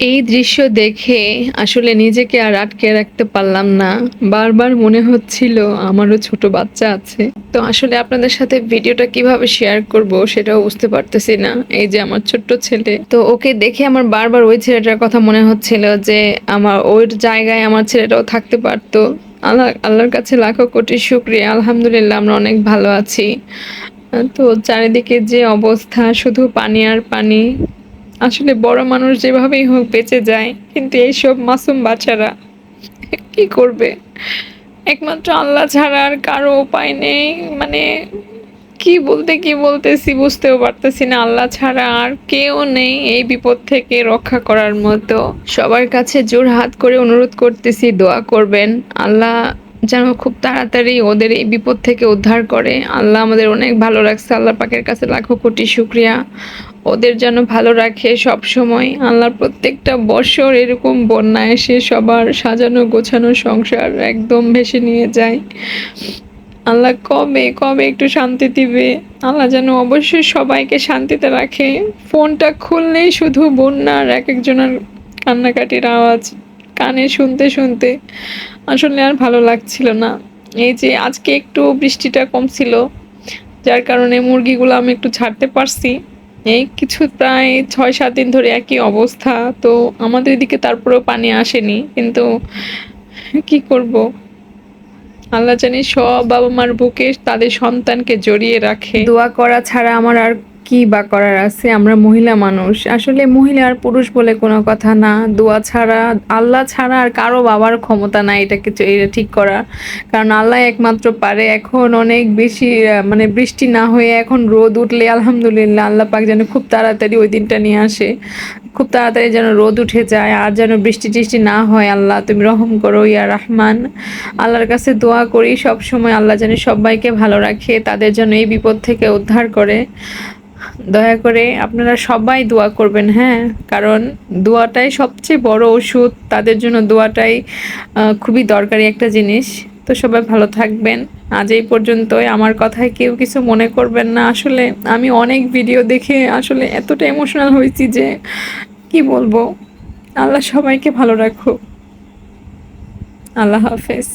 এই দৃশ্য দেখে আসলে নিজেকে আর আটকে রাখতে পারলাম না। বারবার মনে হচ্ছিল আমারও ছোট বাচ্চা আছে। তো আসলে আপনাদের সাথে ভিডিওটা কীভাবে শেয়ার করব সেটাও বুঝতে পারতেছি না। এই যে আমার ছোট্ট ছেলে। তো ওকে দেখে আমার বারবার ওই ছেলেটার কথা মনে হচ্ছিল যে আমার ওর জায়গায় আমার ছেলেটাও থাকতে পারতো। আল্লাহ, আল্লাহর কাছে লাখো কোটি শুক্রিয়া। আলহামদুলিল্লাহ আমরা অনেক ভালো আছি। তো চারিদিকে যে অবস্থা, শুধু পানি আর পানি আসলে বড় মানুষ যেভাবেই হোক বেঁচে যায়, কিন্তু এইসব মাসুম বাচ্চারা কি করবে? একমাত্র আল্লাহ ছাড়া আর কারও উপায় নেই মানে কি বলতে কি বলতেছি বুঝতেও পারতেছি না, আল্লাহ ছাড়া আর কেউ নেই এই বিপদ থেকে রক্ষা করার মতো। সবার কাছে জোর হাত করে অনুরোধ করতেছি, দোয়া করবেন। আল্লাহ যেন খুব তাড়াতাড়ি ওদের এই বিপদ থেকে উদ্ধার করে। আল্লাহ আমাদের অনেক ভালো রাখছে, আল্লাহ পাকের কাছে লাখো কোটি শুক্রিয়া। ওদের যেন ভালো রাখে সব সময়। আল্লাহর প্রত্যেকটা বছর এরকম বন্যা এসে সবার সাজানো গোছানো সংসার একদম ভেসে নিয়ে যায়। আল্লাহ কবে কবে একটু শান্তি দিবে? আল্লাহ যেন অবশ্যই সবাইকে শান্তিতে রাখে। ফোনটা খুললেই শুধু বন্যার এক একজনের কান্নাকাটির আওয়াজ, কানে শুনতে শুনতে। আসলে আর ভালো লাগছিল না। এই যে আজকে একটু বৃষ্টিটা কম ছিল যার কারণে মুরগিগুলো আমি একটু ছাড়তে পারছি। এই কিছু প্রায় ছয়, সাত দিন ধরে একই অবস্থা, তো আমাদের এদিকে তারপরেও পানি আসেনি, কিন্তু কি করব? আল্লাহ জানি সব বাবা মার বুকে তাদের সন্তানকে জড়িয়ে রাখে। দোয়া করা ছাড়া আমার আর কি বা করার আছে? আমরা মহিলা মানুষ। আসলে মহিলা আর পুরুষ বলে কোনো কথা না। দোয়া ছাড়া, আল্লাহ ছাড়া আর কারও বাবার ক্ষমতা নাই এটাকে এটা ঠিক করা। কারণ আল্লাহ একমাত্র পারে। এখন অনেক বেশি মানে বৃষ্টি না হয়ে এখন রোদ উঠলে আলহামদুলিল্লাহ আল্লাহ পাক যেন খুব তাড়াতাড়ি ওই দিনটা নিয়ে আসে। খুব তাড়াতাড়ি যেন রোদ উঠে যায় আর যেন বৃষ্টি টিষ্টি না হয়। আল্লাহ তুমি রহম করো ইয়া রহমান। আল্লাহর কাছে দোয়া করি সব সময় আল্লাহ যেন সবাইকে ভালো রাখে, তাদের যেন এই বিপদ থেকে উদ্ধার করে। দয়া করে আপনারা সবাই দোয়া করবেন হ্যাঁ? কারণ দোয়াটাই সবচেয়ে বড় ওষুধ, তাদের জন্য দোয়াটাই খুবই দরকারি একটা জিনিস। তো সবাই ভালো থাকবেন। আজ এই পর্যন্তই। আমার কথায় কেউ কিছু মনে করবেন না। আসলে আমি অনেক ভিডিও দেখে আসলে এতটা ইমোশনাল হয়েছি যে, কি বলব? আল্লাহ সবাইকে ভালো রাখুক। আল্লাহ হাফেজ।